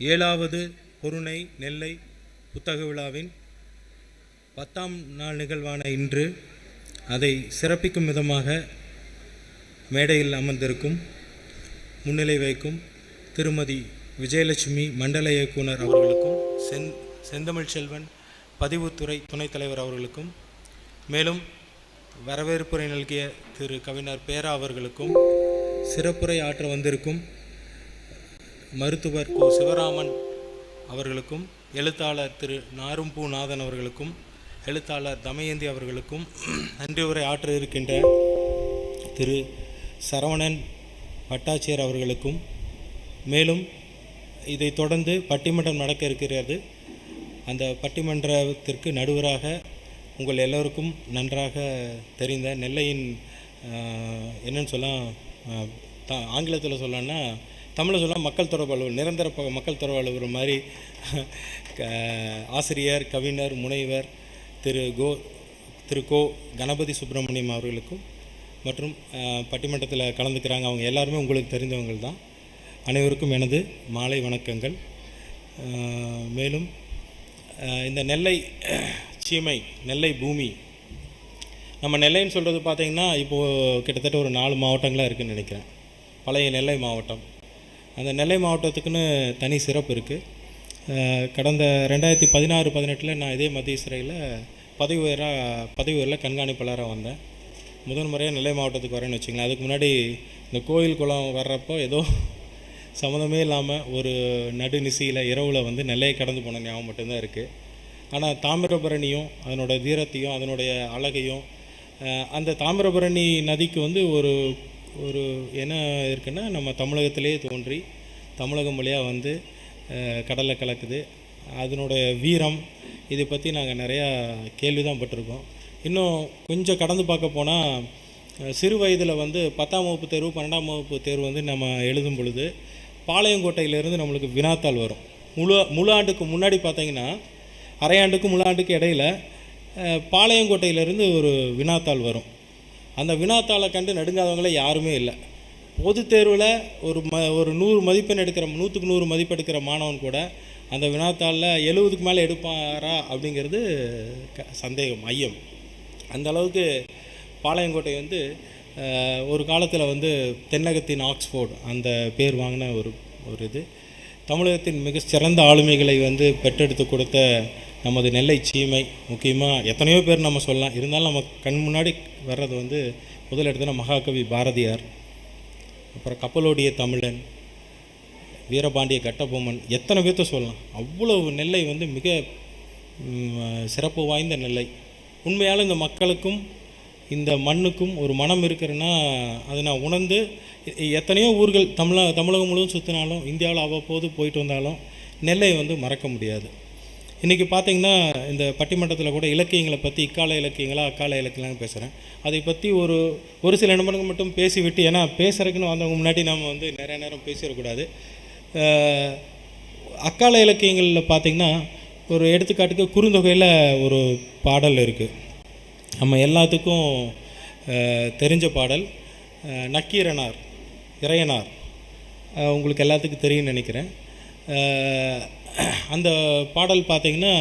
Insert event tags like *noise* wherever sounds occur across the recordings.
ஏழாவது பொருணை நெல்லை புத்தக விழாவின் பத்தாம் நாள் நிகழ்வான இன்று அதை சிறப்பிக்கும் விதமாக மேடையில் அமர்ந்திருக்கும் முன்னிலை வைக்கும் திருமதி விஜயலட்சுமி மண்டல இயக்குனர் அவர்களுக்கும் செந் செந்தமிழ் செல்வன் பதிவுத்துறை துணைத் தலைவர் அவர்களுக்கும் மேலும் வரவேற்புரை நல்கிய திரு கவிஞர் பேரா அவர்களுக்கும் சிறப்புரை ஆற்ற வந்திருக்கும் மருத்துவர் கு. சிவராமன் அவர்களுக்கும் எழுத்தாளர் திரு. நாரும்பூநாதன் அவர்களுக்கும் எழுத்தாளர் தமயந்தி அவர்களுக்கும் நன்றி உரை ஆற்ற இருக்கின்ற திரு. சரவணன் பட்டாச்சியர் அவர்களுக்கும் மேலும் இதை தொடர்ந்து பட்டிமன்றம் நடக்க இருக்கிறது. அந்த பட்டிமன்றத்திற்கு நடுவராக உங்கள் எல்லோருக்கும் நன்றாக தெரிந்த நெல்லையின் என்னன்னு சொல்ல ஆங்கிலத்தில் சொல்லணும்னா தமிழை சொல்ல மக்கள் தொடர்பு அலுவலர் நிரந்தர மக்கள் தொடர்பு அலுவலர் மாதிரி க- ஆசிரியர் கவிஞர் முனைவர் திரு கோ திரு கோ கணபதி சுப்பிரமணியம் அவர்களுக்கும் மற்றும் பட்டிமன்றத்தில் கலந்துக்கிறாங்க. அவங்க எல்லாருமே உங்களுக்கு தெரிந்தவங்க தான். அனைவருக்கும் எனது மாலை வணக்கங்கள். மேலும் இந்த நெல்லை சீமை நெல்லை பூமி நம்ம நெல்லைன்னு சொல்கிறது பார்த்திங்கன்னா இப்போது கிட்டத்தட்ட ஒரு நாலு மாவட்டங்களாக இருக்குதுன்னு நினைக்கிறேன். பழைய நெல்லை மாவட்டம். அந்த நெல்லை மாவட்டத்துக்குன்னு தனி சிறப்பு இருக்குது கடந்த ரெண்டாயிரத்தி பதினாறு பதினெட்டில் நான் இதே மத்திய சிறையில் பதவி உயராக பதவி உயரில் கண்காணிப்பாளராக வந்தேன். முதன் முறையாக நெல்லை மாவட்டத்துக்கு வரேன்னு வச்சுங்களேன் அதுக்கு முன்னாடி இந்த கோயில் குளம் வர்றப்போ ஏதோ சம்மந்தமே இல்லாமல் ஒரு நடுநிசையில் இரவில் வந்து நெல்லையை கடந்து போன ஞாபகம் மட்டும்தான் இருக்குது ஆனால் தாமிரபரணியும் அதனோட தீரத்தையும் அதனுடைய அழகையும் அந்த தாமிரபரணி நதிக்கு வந்து ஒரு ஒரு என்ன இருக்குன்னா நம்ம தமிழகத்திலேயே தோன்றி தமிழகம் வழியாக வந்து கடலை கலக்குது. அதனுடைய வீரம் இதை பற்றி நாங்கள் நிறையா கேள்வி தான் பட்டிருக்கோம். இன்னும் கொஞ்சம் கடந்து பார்க்க போனால் சிறு வயதில் வந்து பத்தாம் வகுப்பு தேர்வு பன்னெண்டாம் வகுப்பு தேர்வு வந்து நம்ம எழுதும் பொழுது பாளையங்கோட்டையிலேருந்து நம்மளுக்கு வினாத்தாள் வரும். முழு முழு ஆண்டுக்கு முன்னாடி பார்த்தீங்கன்னா அரையாண்டுக்கும் முழு ஆண்டுக்கு இடையில பாளையங்கோட்டையிலேருந்து ஒரு வினாத்தாள் வரும். அந்த வினாத்தாளை கண்டு நடுங்காதவங்களே யாருமே இல்லை. பொது தேர்வில் ஒரு ம ஒரு நூறு மதிப்பெண் எடுக்கிற நூற்றுக்கு நூறு மதிப்பு எடுக்கிற மாணவன் கூட அந்த வினாத்தாளில் எழுபதுக்கு மேலே எடுப்பாரா அப்படிங்கிறது க சந்தேகம் ஐயம். அந்த அளவுக்கு பாளையங்கோட்டை வந்து ஒரு காலத்தில் வந்து தென்னகத்தின் ஆக்ஸ்போர்டு அந்த பேர் வாங்கின ஒரு ஒரு இது. தமிழகத்தின் மிக சிறந்த ஆளுமைகளை வந்து பெற்றெடுத்து கொடுத்த நமது நெல்லை சீமை முக்கியமாக எத்தனையோ பேர் நம்ம சொல்லலாம். இருந்தாலும் நம்ம கண் முன்னாடி வர்றது வந்து முதல் மகாகவி பாரதியார் அப்புறம் கப்பலோடிய தமிழன் வீரபாண்டிய கட்டபொம்மன் எத்தனை பேர்த்த சொல்லலாம். அவ்வளவு நெல்லை வந்து மிக சிறப்பு வாய்ந்த நெல்லை. உண்மையால் இந்த மக்களுக்கும் இந்த மண்ணுக்கும் ஒரு மனம் இருக்கிறேன்னா அதை நான் உணர்ந்து எத்தனையோ ஊர்கள் தமிழ தமிழகம் முழுவதும் சுற்றினாலும் இந்தியாவில் அவ்வப்போது போயிட்டு வந்தாலும் நெல்லை வந்து மறக்க முடியாது. இன்றைக்கி பார்த்தீங்கன்னா இந்த பட்டிமன்றத்தில் கூட இலக்கியங்களை பற்றி இக்கால இலக்கியங்களா அக்கால இலக்கியங்களாம் பேசுகிறேன் அதை பற்றி ஒரு ஒரு சில நிமிடங்கள் மட்டும் பேசிவிட்டு ஏன்னா பேசுறதுக்குன்னு வந்தவங்க முன்னாடி நம்ம வந்து நிறைய நேரம் பேசிடக்கூடாது. அக்கால இலக்கியங்களில் பார்த்தீங்கன்னா ஒரு எடுத்துக்காட்டுக்கு குறுந்தொகையில் ஒரு பாடல் இருக்குது நம்ம எல்லாத்துக்கும் தெரிஞ்ச பாடல் நக்கீரனார் இறையனார். உங்களுக்கு எல்லாத்துக்கும் தெரியும்னு நினைக்கிறேன். அந்த பாடல் பார்த்தீங்கன்னா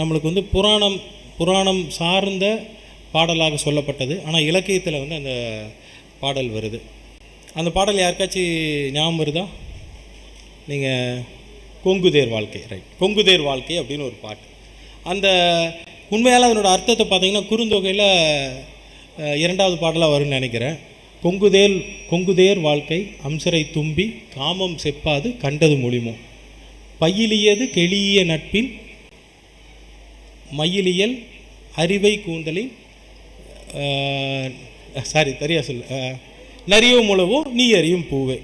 நம்மளுக்கு வந்து புராணம் புராணம் சார்ந்த பாடலாக சொல்லப்பட்டது. ஆனால் இலக்கியத்தில் வந்து அந்த பாடல் வருது. அந்த பாடல் யாருக்காச்சும் ஞாபகம் வருதா? நீங்கள் கொங்குதேர் வாழ்க்கை ரைட் கொங்குதேர் வாழ்க்கை அப்படின்னு ஒரு பாட்டு. அந்த உண்மையால் அதனோட அர்த்தத்தை பார்த்திங்கன்னா குறுந்தொகையில் இரண்டாவது பாடலாக வரும்னு நினைக்கிறேன். கொங்குதேர் கொங்குதேர் வாழ்க்கை அம்சரை தும்பி காமம் செப்பாது கண்டது மொழிமோ? பையிலியது கெளிய நட்பின் மயிலியல் அறிவை கூந்தலின் சாரி தெரியா சொல் நறியவும் நரியோ நீ அறியும் பூவே.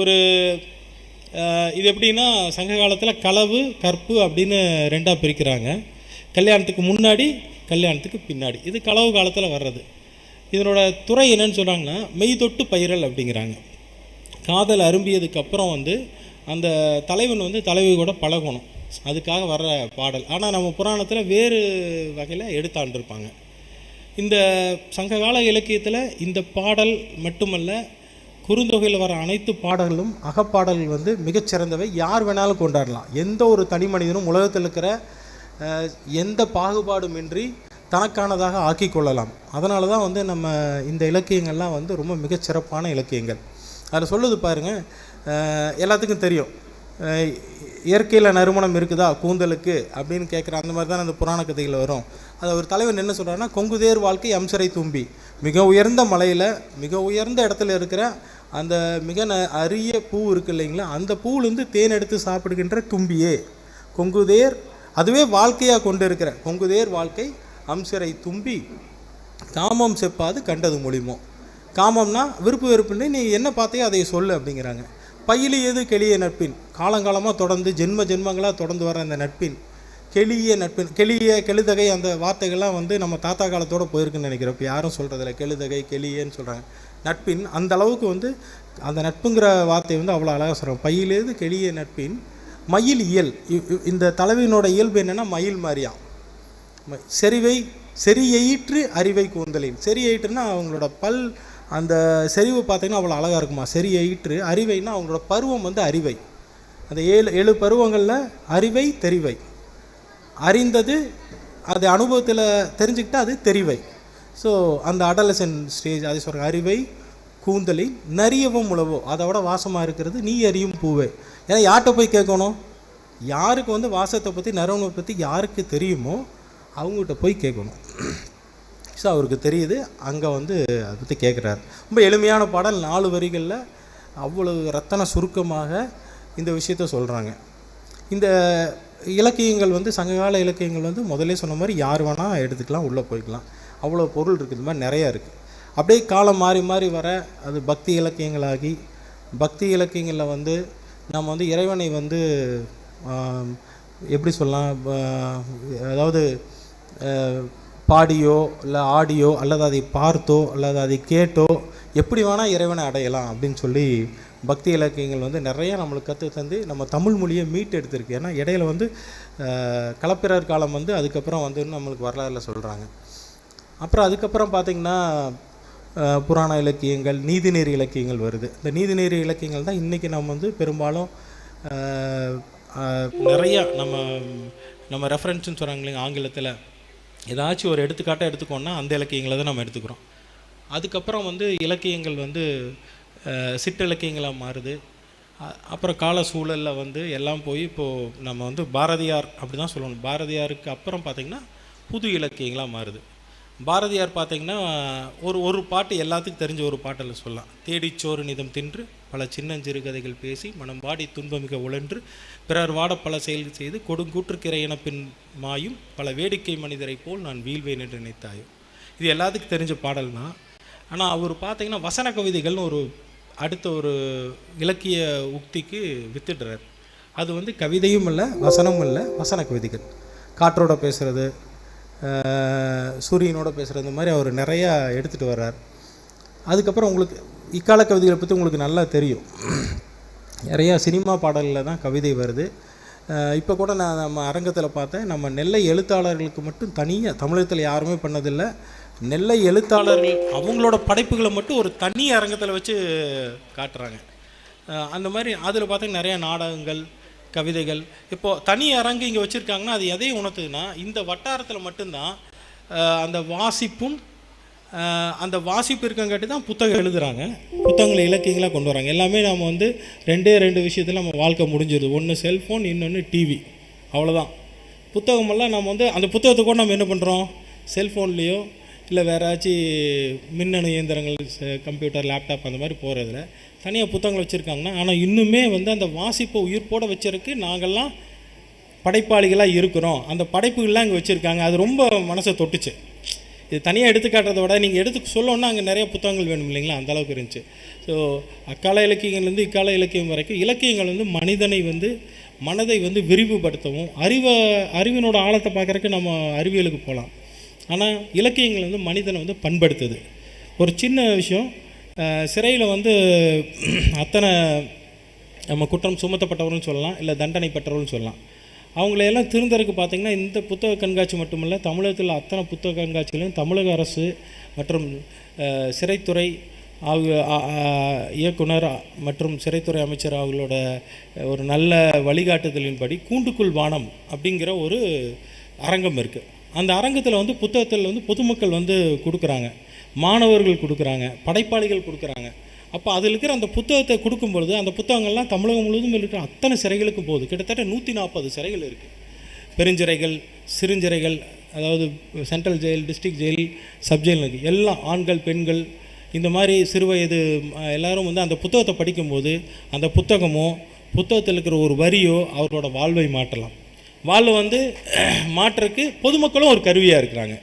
ஒரு இது எப்படின்னா சங்க காலத்தில் களவு கற்பு அப்படின்னு ரெண்டாக பிரிக்கிறாங்க. கல்யாணத்துக்கு முன்னாடி கல்யாணத்துக்கு பின்னாடி. இது களவு காலத்தில் வர்றது. இதனோட துறை என்னன்னு சொல்கிறாங்கன்னா மெய் தொட்டு பயிரல் அப்படிங்கிறாங்க. காதல் அரும்பியதுக்கப்புறம் வந்து அந்த தலைவன் வந்து தலைவி கூட பழகணும். அதுக்காக வர்ற பாடல். ஆனால் நம்ம புராணத்தில் வேறு வகையில் எடுத்தாண்டிருப்பாங்க. இந்த சங்ககால இலக்கியத்தில் இந்த பாடல் மட்டுமல்ல குறுந்தொகையில் வர அனைத்து பாடல்களும் அகப்பாடல்கள் வந்து மிகச்சிறந்தவை யார் வேணாலும் கொண்டாடலாம். எந்த ஒரு தனி மனிதனும் உலகத்தில் இருக்கிற எந்த பாகுபாடுமின்றி தனக்கானதாக ஆக்கி கொள்ளலாம். அதனால தான் வந்து நம்ம இந்த இலக்கியங்கள்லாம் வந்து ரொம்ப மிகச்சிறப்பான இலக்கியங்கள். அதில் சொல்லுது பாருங்க எல்லாத்துக்கும் தெரியும். இயற்கையில் நறுமணம் இருக்குதா கூந்தலுக்கு? அப்படின்னு கேட்குற அந்த மாதிரி தான் அந்த புராண கதைகள் வரும். அது ஒரு தலைவன் என்ன சொல்கிறாருன்னா கொங்குதேர் வாழ்க்கை அம்சரை தும்பி மிக உயர்ந்த மலையில் மிக உயர்ந்த இடத்துல இருக்கிற அந்த மிக ந அரிய பூ இருக்கு இல்லைங்களா அந்த பூவிலேருந்து தேன் எடுத்து சாப்பிடுகின்ற தும்பியே. கொங்குதேர் அதுவே வாழ்க்கையாக கொண்டு இருக்கிற கொங்குதேர் வாழ்க்கை அம்சரை தும்பி காமம் செப்பாது கண்டது மொழிமோ. காமம்னா விருப்பு வெறுப்புன்னு நீ என்ன பார்த்தையோ அதை சொல்லு அப்படிங்கிறாங்க. பயிலியது கெளிய நட்பின்? காலங்காலமாக தொடர்ந்து ஜென்ம ஜென்மங்களாக தொடர்ந்து வர அந்த நட்பின். கெளிய நட்பின். கெளிய கெழுதகை அந்த வார்த்தைகள்லாம் வந்து நம்ம தாத்தா காலத்தோட போயிருக்குன்னு நினைக்கிறோம். இப்போ யாரும் சொல்கிறதில்ல கெழுதகை கெளியன்னு சொல்கிறாங்க நட்பின் அந்த அளவுக்கு வந்து அந்த நட்புங்கிற வார்த்தை வந்து அவ்வளோ அழகாக சொல்கிறோம் பையிலேது கெளிய நட்பின்? மயில் இயல். இ- இந்த தலைவியினோட இயல்பு என்னென்னா மயில் மாதிரியாம் செறிவை செறியயிற்று அறிவை கூந்தலின் செறியெயிற்றுனா அவங்களோட பல் அந்த செறிவு பார்த்தீங்கன்னா அவ்வளோ அழகாக இருக்குமா? செறியெயிற்று அறிவைன்னா அவங்களோட பருவம் வந்து அறிவை அந்த ஏழு ஏழு பருவங்களில் அறிவை தெரிவை. அறிந்தது அது அனுபவத்தில் தெரிஞ்சுக்கிட்டா அது தெரிவை. ஸோ அந்த அடலசன் ஸ்டேஜ் அதை சொல்கிற அறிவை கூந்தலை நரியவும் உழவோ. அதை விட வாசமாக இருக்கிறது நீ அறியும் பூவே. ஏன்னா யார்கிட்ட போய் கேட்கணும்? யாருக்கு வந்து வாசத்தை பற்றி நறுமணை பற்றி யாருக்கு தெரியுமோ அவங்ககிட்ட போய் கேட்கணும். ஸோ அவருக்கு தெரியுது. அங்கே வந்து அதை பற்றி கேட்குறாரு ரொம்ப எளிமையான பாடல். நாலு வரிகளில் அவ்வளவு ரத்தன சுருக்கமாக இந்த விஷயத்த சொல்கிறாங்க இந்த இலக்கியங்கள் வந்து சங்ககால இலக்கியங்கள் வந்து முதல்ல சொன்ன மாதிரி யார் வேணால் எடுத்துக்கலாம் உள்ளே போய்க்கலாம். அவ்வளோ பொருள் இருக்குது. இந்த மாதிரி நிறையா இருக்குது அப்படியே காலம் மாறி மாறி வர அது பக்தி இலக்கியங்களாகி பக்தி இலக்கியங்களில் வந்து நம்ம வந்து இறைவனை வந்து எப்படி சொல்லலாம்? அதாவது பாடியோ இல்லை ஆடியோ அல்லது அதை பார்த்தோ அல்லது அதை கேட்டோ எப்படி வேணால் இறைவனை அடையலாம் அப்படின்னு சொல்லி பக்தி இலக்கியங்கள் வந்து நிறைய நம்மளுக்கு கற்று தந்து நம்ம தமிழ் மொழியை மீட்டு எடுத்திருக்கு. ஏன்னா இடையில வந்து கலப்பிரர் காலம் வந்து அதுக்கப்புறம் வந்து நம்மளுக்கு வரலாறுல சொல்கிறாங்க அப்புறம் அதுக்கப்புறம் பார்த்திங்கன்னா புராண இலக்கியங்கள் நீதிநெறி இலக்கியங்கள் வருது. இந்த நீதிநெறி இலக்கியங்கள் தான் இன்றைக்கி நம்ம வந்து பெரும்பாலும் நிறையா நம்ம நம்ம ரெஃபரன்ஸ்னு சொல்கிறாங்க இல்லைங்க ஆங்கிலத்தில். ஏதாச்சும் ஒரு எடுத்துக்காட்டாக எடுத்துக்கோன்னா அந்த இலக்கியங்களை தான் நம்ம எடுத்துக்கிறோம். அதுக்கப்புறம் வந்து இலக்கியங்கள் வந்து சிற்றிலக்கியங்களாக மாறுது. அப்புறம் கால சூழலில் வந்து எல்லாம் போய் இப்போது நம்ம வந்து பாரதியார் அப்படி தான் சொல்லணும். பாரதியாருக்கு அப்புறம் பார்த்திங்கன்னா புது இலக்கியங்களாக மாறுது. பாரதியார் பார்த்தீங்கன்னா ஒரு ஒரு பாட்டு எல்லாத்துக்கும் தெரிஞ்ச ஒரு பாட்டில் சொல்லலாம். தேடிச்சோறு நிதம் தின்று பல சின்னஞ்சிறு கதைகள் பேசி மனம் வாடி துன்பமிக உழன்று பிறர் வாட பல செயல் செய்து கொடுங்கூற்றுக்கிற பின் மாயும் பல வேடிக்கை மனிதரைப் போல் நான் வீழ்வேன் என்று நினைத்தாயோ. இது எல்லாத்துக்கும் தெரிஞ்ச பாடல் தான் ஆனால் அவர் பார்த்தீங்கன்னா வசன கவிதைகள்னு ஒரு அடுத்த ஒரு இலக்கிய உக்திக்கு வித்துடுறார். அது வந்து கவிதையும் இல்லை வசனமும் இல்லை வசன கவிதைகள். காற்றோட பேசுகிறது சூரியனோட பேசுகிறது மாதிரி அவர் நிறையா எடுத்துகிட்டு வர்றார். அதுக்கப்புறம் உங்களுக்கு இக்கால கவிதைகளை பற்றி உங்களுக்கு நல்லா தெரியும். நிறையா சினிமா பாடலில் தான் கவிதை வருது. இப்போ கூட நான் நம்ம அரங்கத்தில் பார்த்தேன் நம்ம நெல்லை எழுத்தாளர்களுக்கு மட்டும் தனியாக தமிழகத்தில் யாருமே பண்ணதில்லை. நெல்லை எழுத்தாளர்கள் அவங்களோட படைப்புகளை மட்டும் ஒரு தனி அரங்கத்தில் வச்சு காட்டுறாங்க. அந்த மாதிரி அதில் பார்த்தீங்கன்னா நிறையா நாடகங்கள் கவிதைகள். இப்போது தனி அரங்கு இங்கே வச்சுருக்காங்கன்னா அது எதையும் உணர்த்துதுன்னா இந்த வட்டாரத்தில் மட்டும்தான் அந்த வாசிப்பும் அந்த வாசிப்பு இருக்கங்காட்டி தான் புத்தகம் எழுதுகிறாங்க புத்தகங்களை இலக்கியங்களாக கொண்டு வராங்க. எல்லாமே நம்ம வந்து ரெண்டே ரெண்டு விஷயத்தில் நம்ம வாழ்க்கை முடிஞ்சிருது. ஒன்று செல்ஃபோன் இன்னொன்று டிவி அவ்வளோதான் புத்தகமெல்லாம் நம்ம வந்து அந்த புத்தகத்தை கூட நம்ம என்ன பண்ணுறோம் செல்ஃபோன்லேயோ இல்லை வேறு ஏதாச்சும் மின்னணு இயந்திரங்கள் கம்ப்யூட்டர் லேப்டாப் அந்த மாதிரி போகிறதுல தனியாக புத்தகங்கள் வச்சுருக்காங்கன்னா ஆனால் இன்னுமே வந்து அந்த வாசிப்பை உயிர்ப்போடு வச்சிருக்கு. நாங்கள்லாம் படைப்பாளிகளாக இருக்கிறோம். அந்த படைப்புகள்லாம் இங்கே வச்சுருக்காங்க. அது ரொம்ப மனசை தொட்டுச்சு. இது தனியாக எடுத்துக்காட்டுறத விட நீங்கள் எடுத்து சொல்லணும்னா அங்கே நிறைய புத்தகங்கள் வேணும் இல்லைங்களா? அந்த அளவுக்கு இருந்துச்சு. ஸோ அக்கால இலக்கியங்கள்லேருந்து இக்கால இலக்கியம் வரைக்கும் இலக்கியங்கள் வந்து மனிதனை வந்து மனதை வந்து விரிவுபடுத்தவும் அறிவை அறிவினோட ஆழத்தை பார்க்குறக்கு நம்ம அறிவியலுக்கு போகலாம். ஆனால் இலக்கியங்கள் வந்து மனிதனை வந்து பண்படுத்துது. ஒரு சின்ன விஷயம் சிறையில் வந்து *clears throat* அத்தனை நம்ம குற்றம் சுமத்தப்பட்டவர்கள்னு சொல்லலாம் இல்லை தண்டனை பெற்றவர்கள்னு சொல்லலாம். அவங்களையெல்லாம் திருந்தருக்கு பார்த்திங்கன்னா இந்த புத்தக கண்காட்சி மட்டுமல்ல தமிழகத்தில் அத்தனை புத்தக கண்காட்சிகளையும் தமிழக அரசு மற்றும் சிறைத்துறை அவங்க இயக்குனர் மற்றும் சிறைத்துறை அமைச்சர் அவங்களோட ஒரு நல்ல வழிகாட்டுதலின்படி கூண்டுக்குள் வானம் அப்படிங்கிற ஒரு அரங்கம் இருக்குது அந்த அரங்கத்தில் வந்து புத்தகத்தில் வந்து பொதுமக்கள் வந்து கொடுக்குறாங்க. மாணவர்கள் கொடுக்குறாங்க படைப்பாளிகள் கொடுக்குறாங்க. அப்போ அதில் இருக்கிற அந்த புத்தகத்தை கொடுக்கும் பொழுது அந்த புத்தகங்கள்லாம் தமிழகம் முழுவதும் இருக்கிற அத்தனை சிறைகளுக்கும் போகுது. கிட்டத்தட்ட நூற்றி நாற்பது சிறைகள் இருக்குது பெருஞ்சிறைகள் சிறுஞ்சிறைகள் அதாவது central jail district jail sub jail இருக்குது எல்லாம் ஆண்கள் பெண்கள் இந்த மாதிரி சிறுவயது எல்லோரும் வந்து அந்த புத்தகத்தை படிக்கும்போது அந்த புத்தகமோ புத்தகத்தில் இருக்கிற ஒரு வரியோ அவர்களோட வாழ்வை மாற்றலாம். வாழ்வை வந்து மாற்றுறதுக்கு பொதுமக்களும் ஒரு கருவியாக இருக்கிறாங்க.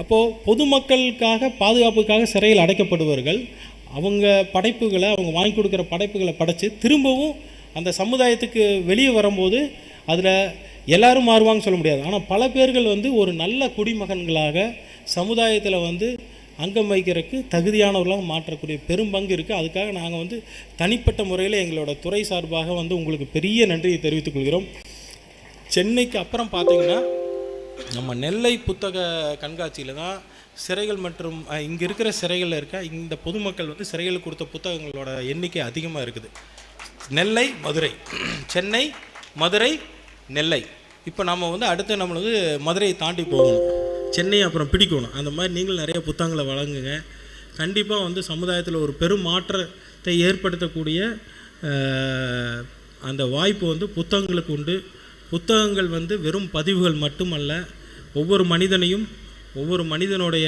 அப்போது பொதுமக்களுக்காக பாதுகாப்புக்காக சிறையில் அடைக்கப்படுபவர்கள் அவங்க படைப்புகளை அவங்க வாங்கி கொடுக்குற படைப்புகளை படைத்து திரும்பவும் அந்த சமுதாயத்துக்கு வெளியே வரும்போது அதில் எல்லாரும் மாறுவாங்கன்னு சொல்ல முடியாது. ஆனால் பல பேர்கள் வந்து ஒரு நல்ல குடிமகன்களாக சமுதாயத்தில் வந்து அங்கம் வைக்கிறதுக்கு தகுதியானவர்களாக மாற்றக்கூடிய பெரும் பங்கு இருக்குது அதுக்காக நாங்கள் வந்து தனிப்பட்ட முறையில் எங்களோட துறை சார்பாக வந்து உங்களுக்கு பெரிய நன்றியை தெரிவித்துக் கொள்கிறோம். சென்னைக்கு அப்புறம் பார்த்தீங்கன்னா நம்ம நெல்லை புத்தக கண்காட்சியில் தான் சிறைகள் மற்றும் இங்கே இருக்கிற சிறைகளில் இருக்க இந்த பொதுமக்கள் வந்து சிறைகளுக்கு கொடுத்த புத்தகங்களோட எண்ணிக்கை அதிகமாக இருக்குது. நெல்லை மதுரை. சென்னை மதுரை நெல்லை. இப்போ நம்ம வந்து அடுத்து நம்ம வந்து மதுரையை தாண்டி போகணும். சென்னை அப்புறம் பிடிக்கணும். அந்த மாதிரி நீங்களும் நிறைய புத்தகங்களை வழங்குங்க. கண்டிப்பாக வந்து சமுதாயத்தில் ஒரு பெரும் மாற்றத்தை ஏற்படுத்தக்கூடிய அந்த வாய்ப்பு வந்து புத்தகங்களுக்கு உண்டு. புத்தகங்கள் வந்து வெறும் பதிவுகள் மட்டுமல்ல ஒவ்வொரு மனிதனையும் ஒவ்வொரு மனிதனுடைய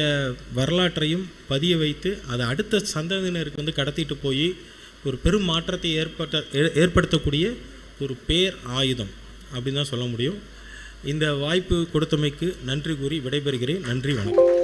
வரலாற்றையும் பதிய வைத்து அதை அடுத்த சந்ததியினருக்கு வந்து கடத்திட்டு போய் ஒரு பெரும் மாற்றத்தை ஏற்பட்ட ஏ- ஏற்படுத்தக்கூடிய ஒரு பேர் ஆயுதம் அப்படின்னு தான் சொல்ல முடியும். இந்த வாய்ப்பு கொடுத்தமைக்கு நன்றி கூறி விடைபெறுகிறேன். நன்றி வணக்கம்.